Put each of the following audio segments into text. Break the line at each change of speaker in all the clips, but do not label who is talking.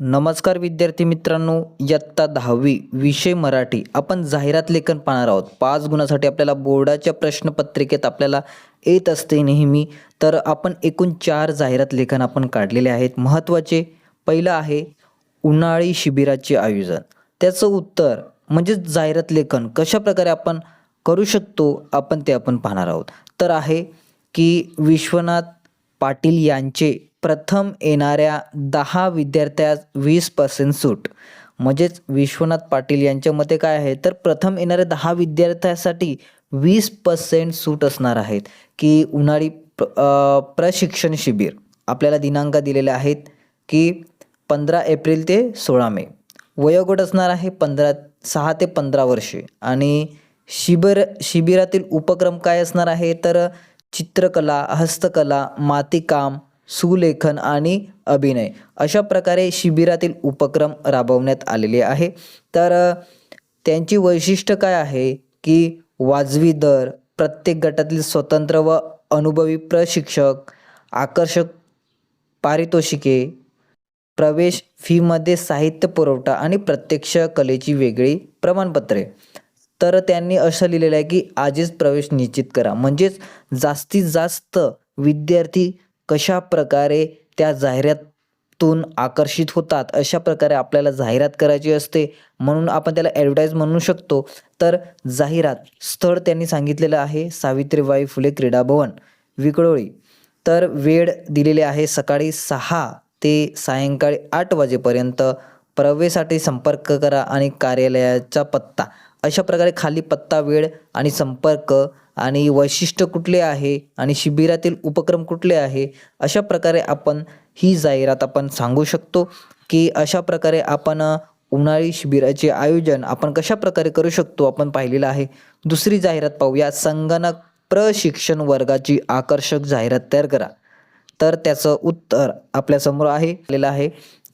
नमस्कार विद्यार्थी मित्रांनो इयत्ता दहावी विषय मराठी. आपण जाहिरात लेखन पाहणार आहोत. पाच गुणासाठी आपल्याला बोर्डाच्या प्रश्नपत्रिकेत आपल्याला येत असते नेहमी. तर आपण एकूण चार जाहिरात लेखन आपण काढलेले आहेत. महत्त्वाचे पहिलं आहे उन्हाळी शिबिराचे आयोजन. त्याचं उत्तर म्हणजेच जाहिरात लेखन. कशा प्रकारे आपण करू शकतो आपण ते आपण पाहणार आहोत. तर आहे की विश्वनाथ पाटील यांचे प्रथम येणाऱ्या दहा विद्यार्थ्यास वीस पर्सेंट सूट. म्हणजेच विश्वनाथ पाटील यांच्या मते काय आहे? तर प्रथम येणाऱ्या दहा विद्यार्थ्यासाठी वीस पर्सेंट सूट असणार आहेत की उन्हाळी प्र प्रशिक्षण शिबिर. आपल्याला दिनांक दिलेले आहेत की पंधरा एप्रिल ते सोळा मे. वयोगट असणार आहे पंधरा सहा ते पंधरा वर्षे. आणि शिबिर शिबिरातील उपक्रम काय असणार आहे? तर चित्रकला हस्तकला मातीकाम सुलेखन आणि अभिनय. अशा प्रकारे शिबिरातील उपक्रम राबवण्यात आलेले आहे. तर त्यांची वैशिष्ट्य काय आहे की वाजवी दर प्रत्येक गटातील स्वतंत्र व अनुभवी प्रशिक्षक आकर्षक पारितोषिके प्रवेश फीमध्ये साहित्य पुरवठा आणि प्रत्यक्ष कलेची वेगळी प्रमाणपत्रे. तर त्यांनी असं लिहिलेलं आहे की आजच प्रवेश निश्चित करा. म्हणजेच जास्तीत जास्त विद्यार्थी कशा प्रकारे त्या जाहिरातून आकर्षित होतात? अशा प्रकारे आपल्याला जाहिरात करायची असते म्हणून आपण त्याला ॲडव्हर्टाईज म्हणू शकतो. तर जाहिरात स्थळ त्यांनी सांगितलेलं आहे. सावित्रीबाई फुले क्रीडा भवन विकळोळी तर वेळ दिलेली आहे सकाळी सहा ते सायंकाळी आठ वाजेपर्यंत. प्रवेशासाठी संपर्क करा आणि कार्यालयाचा पत्ता. अशा प्रकारे खाली पत्ता वेळ आणि संपर्क आणि वैशिष्ट्य कुठले आहे? आणि शिबिरातील उपक्रम कुठले आहे? अशा प्रकारे आपण ही जाहिरात आपण सांगू शकतो की अशा प्रकारे आपण उन्हाळी शिबिराचे आयोजन आपण कशा प्रकारे करू शकतो आपण पाहिलेलं आहे. दुसरी जाहिरात पाहूया. संगणक प्रशिक्षण वर्गाची आकर्षक जाहिरात तयार करा. तर त्याचं उत्तर आपल्यासमोर आहे. आलेलं आहे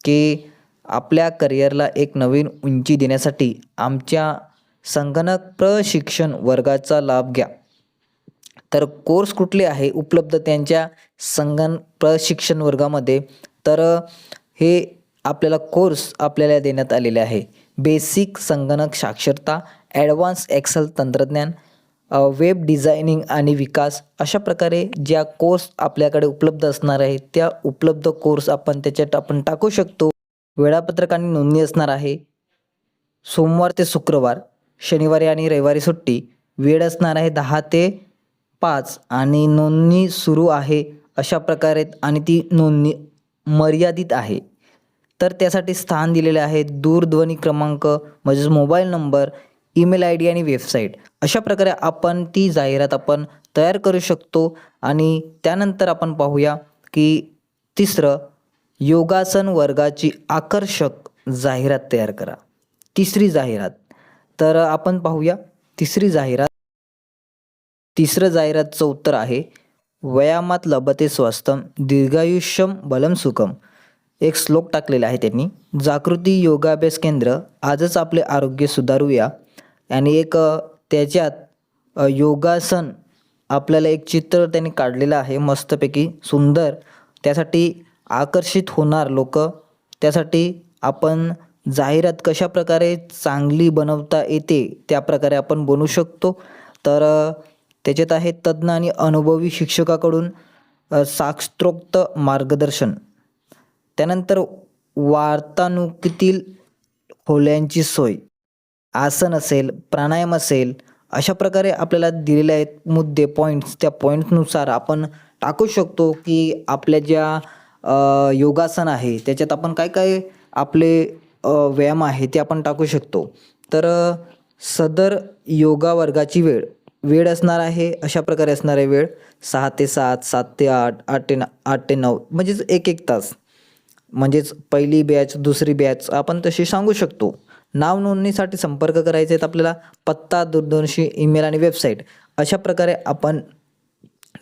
की आपल्या करिअरला एक नवीन उंची देण्यासाठी आमच्या संगणक प्रशिक्षण वर्गाचा लाभ घ्या. तर कोर्स कुठले आहे? उपलब्ध त्यांच्या संगणक प्रशिक्षण वर्गामध्ये. तर हे आपल्याला कोर्स आपल्याला देण्यात आलेले आहे. बेसिक संगणक साक्षरता ॲडव्हान्स एक्सेल तंत्रज्ञान वेब डिझायनिंग आणि विकास अशा प्रकारे ज्या कोर्स आपल्याकडे उपलब्ध असणार आहे त्या उपलब्ध कोर्स आपण त्याच्यात आपण टाकू शकतो. वेळापत्रक आणि नोंदणी असणार आहे. सोमवार ते शुक्रवार शनिवारी आणि रविवारी सुट्टी. वेळ असणार आहे दहा ते पाच आणि नोंदणी सुरू आहे अशा प्रकारे आणि ती नोंदणी मर्यादित आहे. तर त्यासाठी स्थान दिलेले आहे दूरध्वनी क्रमांक म्हणजेच mobile number email I D आणि वेबसाईट. अशा प्रकारे आपण ती जाहिरात आपण तयार करू शकतो आणि त्यानंतर आपण पाहूया की तिसरं योगासन वर्गाची आकर्षक जाहिरात तयार करा. तिसरी जाहिरात. तर आपण पाहूया तिसरी जाहिरात. तिसरं जाहिरातचं उत्तर आहे वयामात लभते स्वास्थम दीर्घायुष्यम बलम सुखम. एक श्लोक टाकलेला आहे त्यांनी. जागृती योगाभ्यास केंद्र आजच आपले आरोग्य सुधारूया. आणि एक त्याच्यात योगासन आपल्याला एक चित्र त्यांनी काढलेलं आहे मस्तपैकी सुंदर. त्यासाठी आकर्षित होणार लोक. त्यासाठी आपण जाहिरात कशा प्रकारे चांगली बनवता येते त्या प्रकारे आपण बनवू शकतो. तर त्याच्यात आहे तज्ज्ञ आणि अनुभवी शिक्षकाकडून शास्त्रोक्त मार्गदर्शन. त्यानंतर वार्तानुकीतील खोल्यांची सोय. आसन असेल प्राणायाम असेल अशा प्रकारे आपल्याला दिलेले आहेत मुद्दे पॉईंट्स त्या पॉईंट्सनुसार आपण टाकू शकतो की आपल्या ज्या योगासन आहे त्याच्यात आपण काय काय आपले व्यायाम आहे ते आपण टाकू शकतो. तर सदर योगा वर्गाची वेळ. वेळ असणार आहे अशा प्रकारे असणार आहे वेळ. सहा ते सात सात ते आठ आठ ते न आठ ते नऊ म्हणजेच एक एक तास. म्हणजेच पहिली बॅच दुसरी बॅच आपण तशी सांगू शकतो. नाव नोंदणीसाठी संपर्क करायचे आहेत आपल्याला पत्ता दूरदर्शी ईमेल आणि वेबसाईट अशा प्रकारे आपण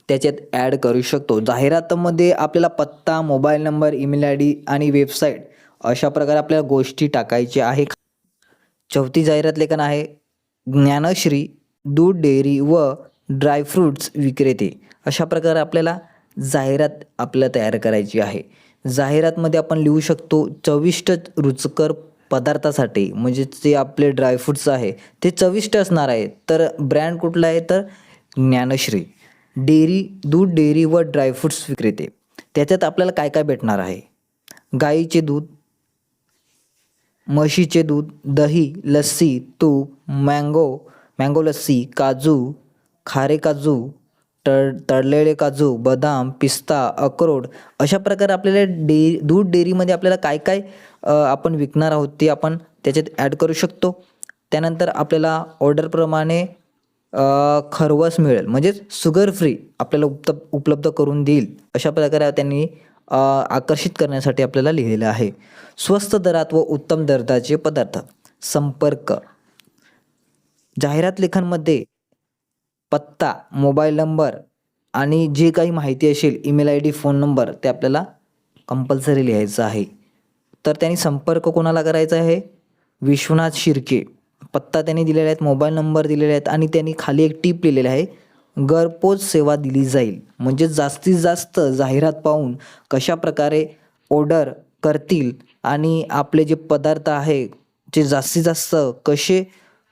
त्याच्यात ॲड करू शकतो. जाहिरातामध्ये आपल्याला पत्ता mobile number email I D आणि वेबसाईट अशा प्रकारे आपल्याला गोष्टी टाकायच्या आहे चौथी जाहिरात लेखन आहे ज्ञानश्री. दूध डेअरी व ड्रायफ्रूट्स विक्रेते अशा प्रकारे आपल्याला जाहिरात आपल्याला तयार करायची आहे. जाहिरातमध्ये आपण लिहू शकतो चविष्ट रुचकर पदार्थासाठी म्हणजे जे आपले ड्रायफ्रूट्स आहे ते चविष्ट असणार आहे. तर ब्रँड कुठला आहे? तर ज्ञानश्री. डेअरी दूध डेअरी व ड्रायफ्रूट्स विक्रेते. त्याच्यात आपल्याला काय काय भेटणार आहे? गाईचे दूध म्हशीचे दूध दही लस्सी तूप मँगो मँगो लस्सी काजू खारे काजू तळ तळलेले काजू बदाम पिस्ता अक्रोड अशा प्रकारे आपल्याला डे दूध डेअरीमध्ये आपल्याला काय काय आपण विकणार आहोत ते आपण त्याच्यात ॲड करू शकतो. त्यानंतर आपल्याला ऑर्डरप्रमाणे खरवस मिळेल. म्हणजेच शुगर फ्री आपल्याला उपत उपलब्ध करून देईल. अशा प्रकारे त्यांनी आकर्षित करण्यासाठी आपल्याला लिहिलेलं आहे. स्वस्त दरात व उत्तम दर्जाचे पदार्थ. संपर्क. जाहिरात लेखांमध्ये पत्ता मोबाईल नंबर आणि जे काही माहिती असेल email I D phone number ते आपल्याला कंपल्सरी लिहायचं आहे. तर त्यांनी संपर्क कोणाला करायचा आहे? विश्वनाथ शिर्के. पत्ता त्यांनी दिलेला आहेत मोबाईल नंबर दिलेले आहेत आणि त्यांनी खाली एक टीप लिहिलेली आहे घरपोच सेवा दिली जाईल. म्हणजे जास्तीत जास्त जाहिरात पाहून कशा प्रकारे ऑर्डर करतील आणि आपले जे पदार्थ आहे जे जास्तीत जास्त कसे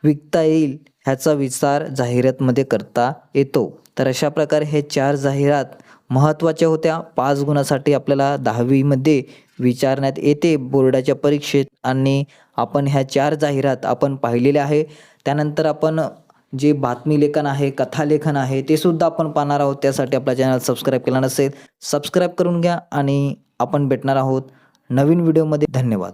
विकता येईल ह्याचा विचार जाहिरातमध्ये करता येतो. तर अशा प्रकारे हे चार जाहिरात महत्त्वाच्या होत्या. पाच गुणासाठी आपल्याला दहावीमध्ये विचारण्यात येते. बोर्डाच्या परीक्षेत आणि आपण ह्या चार जाहिरात आपण पाहिलेल्या आहे. त्यानंतर आपण जे बातमी लेखन आहे कथालेखन आहे ते सुद्धा आपण पाहणार आहोत. त्यासाठी आपला चॅनल सबस्क्राईब केला नसेल सबस्क्राईब करून घ्या आणि आपण भेटणार आहोत नवीन व्हिडिओमध्ये. धन्यवाद.